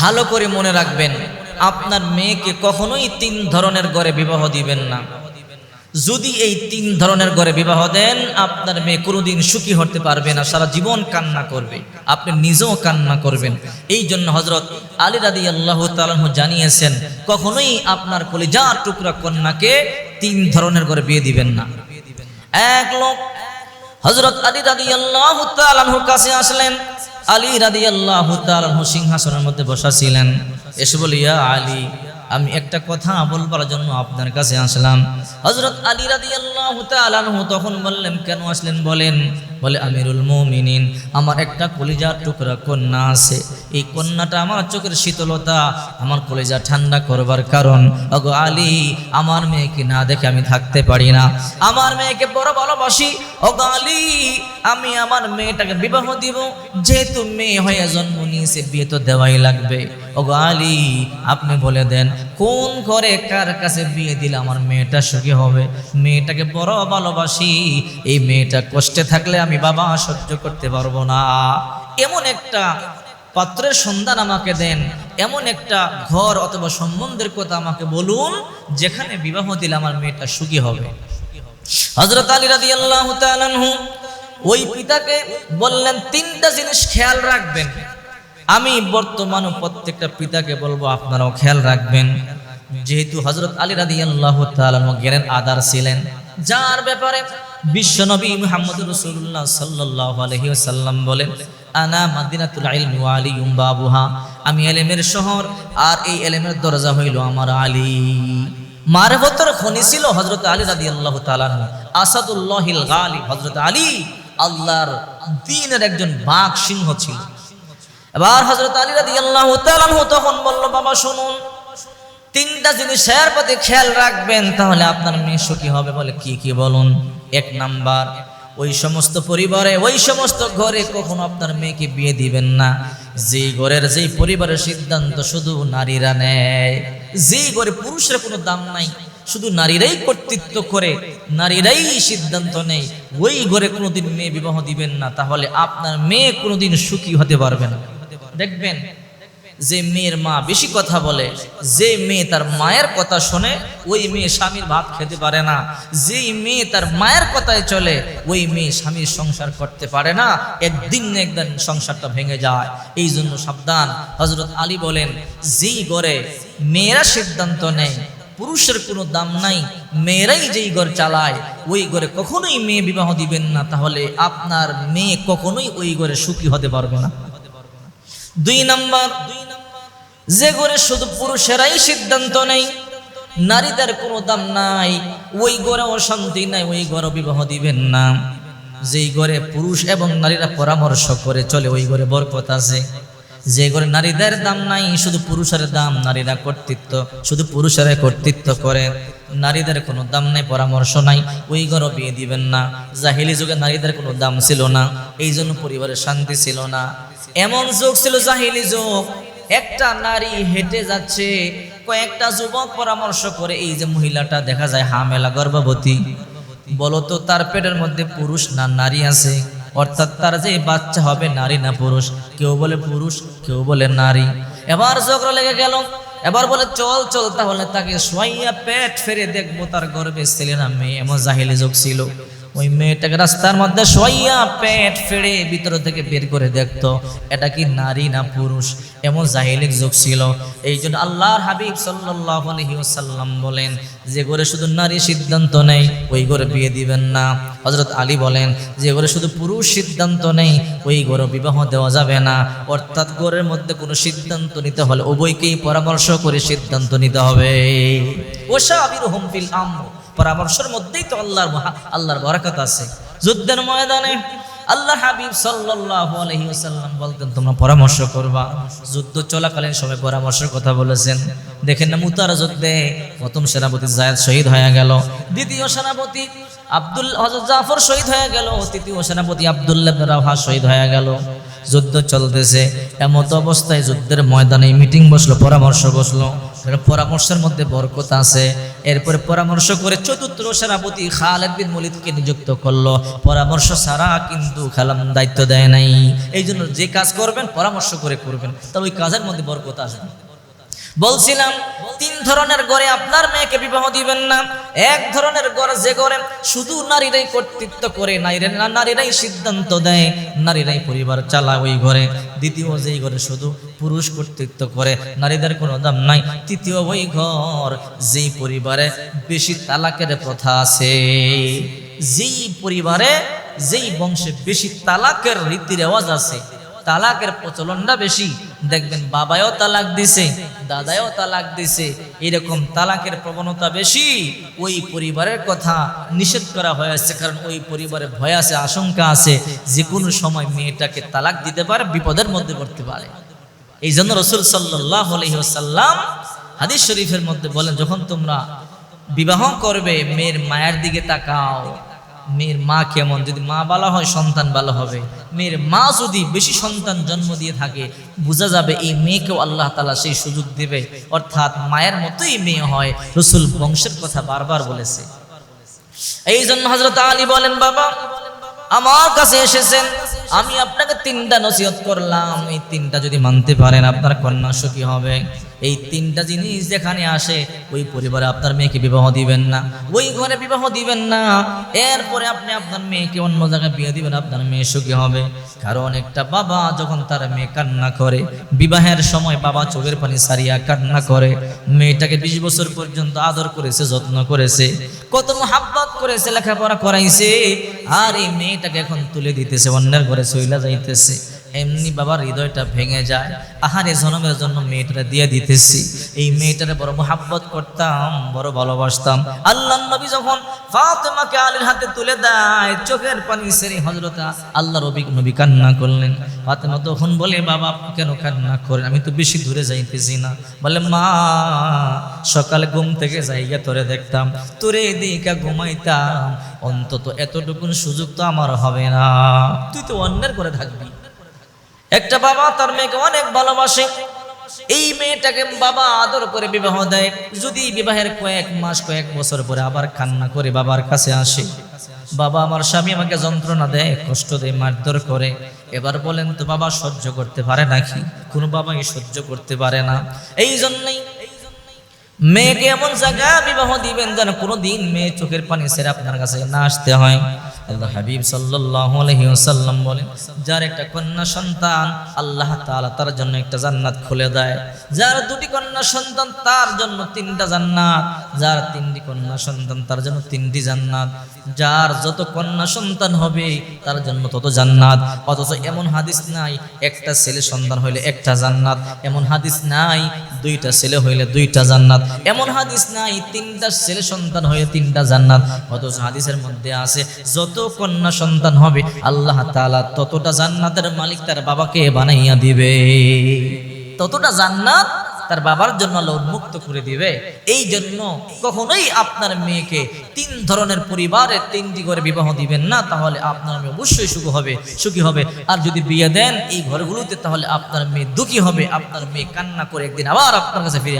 ভালো করে মনে রাখবেন, আপনার মেয়েকে কখনোই তিন ধরনের গড়ে বিবাহ দিবেন না। যদি এই তিন ধরনের ঘরে বিবাহ দেন, আপনার মেয়ে কোনোদিন সুখী হতে পারবে না, সারা জীবন কান্না করবে। আপনি নিজেও কান্না করবেন। এই জন্য হজরত আলী রাদি আল্লাহ তালু জানিয়েছেন, কখনোই আপনার কলিজা টুকরা কন্যাকে তিন ধরনের ঘরে বিয়ে দিবেন না। এক লোক হজরত আলী রাদি আল্লাহ তালুর কাছে আসলেন আলী রাদি আল্লাহ তালু সিংহাসনের মধ্যে বসা ছিলেন। এসে বলি ইয়া আলী আমি একটা কথা বলবার জন্য আপনার কাছে আসলাম। হজরত আলী রাদি আল্লাহ তালু তখন বললেন, কেন আসলেন বলেন? বলে, আমিরুল মমিনিন, আমার একটা কলিজার টুকরা কন্যা আছে। এই কন্যাটা আমার চোখের শীতলতা, আমার কলিজা ঠান্ডা করবার কারণ। অগো আলী, আমার মেয়েকে না দেখে আমি থাকতে পারি না। আমার মেয়েকে বড় ভালোবাসি। অগো আলী, আমি আমার মেয়েটাকে বিবাহ দিব। যেহেতু মেয়ে হয়ে জন্ম নিয়েছে, বিয়ে তো দেওয়াই লাগবে। ওগো আলী, আপনি বলে দেন, কোন ঘরে কার কাছে বিয়ে দিলে আমার মেয়েটা সুখী হবে? মেয়েটাকে বড় ভালোবাসি, এই মেয়েটা কষ্টে থাকলে আমি বাবা সহ্য করতে পারব না। এমন একটা পাত্রের সন্ধান আমাকে দেন, এমন একটা ঘর অথবা সম্বন্ধের কথা আমাকে বলুন, যেখানে বিবাহ দিলে আমার মেয়েটা সুখী হবে। হজরত আলী রাদি আল্লাহ ওই পিতাকে বললেন, তিনটা জিনিস খেয়াল রাখবেন। আমি বর্তমানে প্রত্যেকটা পিতাকে বলব, আপনারাও খেয়াল রাখবেন। যেহেতু হজরত আলী রাদি আল্লাহ জ্ঞানের আদার ছিলেন, যার ব্যাপারে বিশ্বনবী মুহাম্মদ রসুল্লাহ সাল্লাহ আলহি সাল্লাম বলেন, আনা মাদিনাতুল ওয়া আলিয়ুম বাবুহা। আমি এলেমের শহর, আর এই এলেমের দরজা হইল আমার আলী। মারফতের খনি ছিল হজরত আলী রাদি আল্লাহ তালান আসাদুল্লাহিল গালি হজরত আলী আল্লাহর দিনের একজন বাঘ সিংহ ছিল। এবার হজরত আলী রাদি আল্লাহ তখন বলল, বাবা, শুনুন, তিনটা জিনিসের প্রতি খেয়াল রাখবেন, তাহলে আপনার মেয়ে সুখী হবে বলে কি কি বলুন? এক নাম্বার, ওই সমস্ত পরিবারে, ওই সমস্ত ঘরে কখনো আপনার মেয়েকে বিয়ে দিবেন না। যেই ঘরের যেই পরিবারের সিদ্ধান্ত শুধু নারীরা নেয়। যেই ঘরে পুরুষের কোনো দাম নাই, শুধু নারীরাই কর্তৃত্ব করে, নারীরাই সিদ্ধান্ত নেই ওই ঘরে কোনোদিন মেয়ে বিবাহ দিবেন না, তাহলে আপনার মেয়ে কোনোদিন সুখী হতে পারবে না। দেখবেন যে মেয়ের মা বেশি কথা বলে, যে মেয়ে তার মায়ের কথা শোনে, ওই মেয়ে স্বামীর ভাত খেতে পারে না। যেই মেয়ে তার মায়ের কথায় চলে, ওই মেয়ে স্বামীর সংসার করতে পারে না। একদিন একদিন সংসারটা ভেঙে যায়। এই জন্য সাবধান। হজরত আলী বলেন, যেই গড়ে মেয়েরা সিদ্ধান্ত নেয়, পুরুষের কোনো দাম নাই, মেয়েরাই যেই ঘর চালায়, ওই ঘরে কখনোই মেয়ে বিবাহ দিবেন না। তাহলে আপনার মেয়ে কখনোই ওই ঘরে সুখী হতে পারবে না। দুই নাম্বার, যে ঘরে শুধু পুরুষেরাই সিদ্ধান্ত নেই নারীদের কোনো দাম নাই, ওই ঘরে অশান্তি নাই, ওই ঘরে বিবাহ দিবেন না। যেই ঘরে পুরুষ এবং নারীরা পরামর্শ করে চলে, ওই ঘরে বরকত আছে। যে ঘরে নারীদের দাম নাই, শুধু পুরুষের দাম, নারীরা কর্তৃত্ব, শুধু পুরুষেরা কর্তৃত্ব করে। নারীদের কোনো দাম নাই, পরামর্শ নাই, ওই ঘরও বিয়ে দিবেন না। জাহিলি যুগে নারীদের কোনো দাম ছিল না এই জন্য পরিবারের শান্তি ছিল না। এমন যুগ ছিল জাহিলি যুগ। একটা নারী হেঁটে যাচ্ছে, কয়েকটা যুবক পরামর্শ করে এই যে মহিলাটা দেখা যায় হামেলা গর্ভবতী। বলতো তার পেটের মধ্যে পুরুষ না নারী আছে? অর্থাৎ তার যে বাচ্চা হবে নারী না পুরুষ? কেউ বলে পুরুষ, কেউ বলে নারী। এবার ঝগড়া লেগে গেল। এবার বলে, চল চল, তাহলে তাকে সোয়াইয়া পেট ফেরে দেখব তার গর্বে ছেলে না মেয়ে। এমন জাহিলি যোগ ছিল। ওই মেয়েটাকে রাস্তার মধ্যে শোয়াইয়া পেট ফেড়ে ভিতর থেকে বের করে দেখতো, এটা কি নারী না পুরুষ? এমন জাহিলিক যুগ ছিল। এই জন্য আল্লাহর হাবিব সাল্লাহ আলহিউসাল্লাম বলেন, যে ঘরে শুধু নারী সিদ্ধান্ত নেই, ওই ঘরে বিয়ে দিবেন না। হজরত আলী বলেন, যে ঘরে শুধু পুরুষ সিদ্ধান্ত নেই, ওই ঘরে বিবাহ দেওয়া যাবে না। অর্থাৎ ঘরের মধ্যে কোনো সিদ্ধান্ত নিতে হলে উভয়কেই পরামর্শ করে সিদ্ধান্ত নিতে হবে। ওষা আবির হোমফিল আম পরামর্শের মধ্যেই তো আল্লাহর আল্লাহর বরাকত আছে। যুদ্ধের ময়দানে আল্লাহ হাবিব সাল্লাল্লাহু আলাইহি ওয়াসাল্লাম বলতেন, তোমরা পরামর্শ করবা। যুদ্ধ চলাকালীন সবাই পরামর্শের কথা বলেছেন। দেখেন না মুতার যুদ্ধে প্রথম সেনাপতি জায়েদ শহীদ হয়ে গেল। দ্বিতীয় সেনাপতি আব্দুল হযরত জাফর শহীদ হয়ে গেল। তৃতীয় সেনাপতি আব্দুল্লাহ ইবনে রাওহা শহীদ হয়ে গেল। যুদ্ধ চলতেছে। এমত অবস্থায় যুদ্ধের ময়দানে মিটিং বসল, পরামর্শ বসল। পরামর্শের মধ্যে বরকত আছে। এরপরে পরামর্শ করে চতুর্থ সেনাপতি খালেদ বিন মলিদকে নিযুক্ত করল। পরামর্শ ছাড়া কিন্তু খালাম দায়িত্ব দেয় নাই। এই জন্য যে কাজ করবেন, পরামর্শ করে করবেন। তাহলে ওই কাজের মধ্যে বরকত আসবে। বলছিলাম, তিন ধরনের গড়ে আপনার মেয়েকে বিবাহ দিবেন না। এক ধরনের গড় যে গড়ে শুধু নারীরাই কর্তৃত্ব করে, নারীরা নারীরাই সিদ্ধান্ত দেয়, নারীরাই পরিবার চালায় ওই ঘরে। দ্বিতীয় যেই ঘরে শুধু পুরুষ কর্তৃত্ব করে, নারীদের কোনো দাম নাই। তৃতীয় ওই ঘর, যেই পরিবারে বেশি তালাকের প্রথা আছে, যেই পরিবারে যেই বংশে বেশি তালাকের রীতি রেওয়াজ আছে, তালাকের প্রচলনটা বেশি। দেখবেন বাবাও তালাক দিছে দাদাও তালাক দিছে। এরকম তালাকের প্রবণতা বেশি, ওই পরিবারের কথা নিষেধ করা হয়েছে কারণ ওই পরিবারে ভয় আছে, আশঙ্কা আছে, যে কোনো সময় মেয়েটাকে তালাক দিতে পারে, বিপদের মধ্যে পড়তে পারে। এই জন্য রসুল সাল্লাহ আলহিহাসাল্লাম হাদিস শরীফের মধ্যে বলেন, যখন তোমরা বিবাহ করবে, মেয়ের মায়ের দিকে তাকাও। মেয়ের মা কেমন? যদি মা ভালো হয়, সন্তান ভালো হবে। মেয়ের মা যদি বেশি সন্তান জন্ম দিয়ে থাকে, বোঝা যাবে এই মেয়েকেও আল্লাহ তালা সেই সুযোগ দেবে। অর্থাৎ মায়ের মতোই মেয়ে হয়, রসুল বংশের কথা বারবার বলেছে। এই জন্য হজরত আলী বলেন, বাবা, আমার কাছে এসেছেন। আমি আপনাকে তিনটা নসিহত করলাম। এই তিনটা যদি মানতে পারেন, আপনার কন্যা সুখী হবে। এই তিনটা জিনিস যেখানে আসে, ওই পরিবারে আপনার মেয়েকে বিবাহ দিবেন না। ওই ঘরে বিবাহ দিবেন না। এরপরে আপনি আপনার মেয়েকে অন্য জায়গায় বিয়ে দিবেন, আপনার মেয়ে সুখী হবে। কারণ একটা বাবা যখন তার মেয়ে কান্না করে, বিবাহের সময় বাবা চোখের পানি সারিয়া কান্না করে, মেয়েটাকে বিশ বছর পর্যন্ত আদর করেছে, যত্ন করেছে, কত মোহাব্বত করেছে, লেখাপড়া করাইছে, আর এই মেয়েটাকে এখন তুলে দিতেছে, অন্যের ঘরে চইলা যাইতেছে। এমনি বাবার হৃদয়টা ভেঙে যায়। আহারে জনমের জন্য মেয়েটা দিয়ে দিতেছি। এই মেয়েটারে বড় মোহাব্বত করতাম, বড় ভালোবাসতাম। আল্লাহ নবী যখন ফাতেমাকে আলীর হাতে তুলে দেয়, চোখের পানি সেরে হজরতা আল্লাহ রবি নবী কান্না করলেন। ফাতেমা তখন বলে, বাবা কেন কান্না করেন? আমি তো বেশি দূরে যাইতেছি না। বলে, মা, সকালে ঘুম থেকে জায়গা তোরে দেখতাম। তোরে দিকা ঘুমাইতাম। অন্তত এতটুকুন সুযোগ তো আমার হবে না। তুই তো অন্যের করে থাকবি। একটা বাবা তার মেয়েকে অনেক ভালোবাসে। এই মেয়েটাকে বাবা আদর করে বিবাহ দেয়। যদি বিবাহের কয়েক মাস, কয়েক বছর পরে আবার কান্না করে বাবার কাছে আসে। বাবা, আমার স্বামী আমাকে যন্ত্রণা দেয়, কষ্ট দেয়, মারধর করে। এবার বলেন তো বাবা সহ্য করতে পারে নাকি? কোনো বাবাই সহ্য করতে পারে না। এই জন্যই মেয়েকে এমন জায়গা বিবাহ দিবেন যেন কোনোদিন মেয়ে চোখের পানি সেরা আপনার কাছে না আসতে হয়। আল্লাহ হাবিব সাল্লাল্লাহু আলাইহি যার একটা কন্যা সন্তান, আল্লাহ তাআলা তার জন্য একটা জান্নাত খুলে দেয়। যার দুটি কন্যা সন্তান, তার জন্য তিনটা জান্নাত। যার তিনটি কন্যা সন্তান, তার জন্য তিনটি জান্নাত। যার যত কন্যা সন্তান হবে, তার জন্য তত জান্নাত। অথচ এমন হাদিস নাই, একটা ছেলে সন্তান হইলে একটা জান্নাত। এমন হাদিস নাই, দুইটা ছেলে হইলে দুইটা জান্নাত। এমন হাদিস নাই, তিনটা ছেলে সন্তান হয়ে তিনটা জান্নাত। অথচ হাদিসের মধ্যে আছে, যত কন্যা সন্তান হবে, আল্লাহ তাআলা ততটা জান্নাতের মালিক তার বাবাকে বানাইয়া দিবে। ততটা জান্নাত তার বাবার জন্য আল্লাহ উন্মুক্ত করে দিবে এই জন্য কখনোই আপনার মেয়েকে তিন ধরনের পরিবারে তিনটি করে বিবাহ দিবেন না, তাহলে আপনার মেয়ে অবশ্যই সুখ হবে, সুখী হবে আর যদি বিয়ে দেন এই ঘরগুলোতে, তাহলে আপনার মেয়ে দুঃখী হবে, আপনার মেয়ে কান্না করে একদিন আবার আপনার কাছে ফিরে।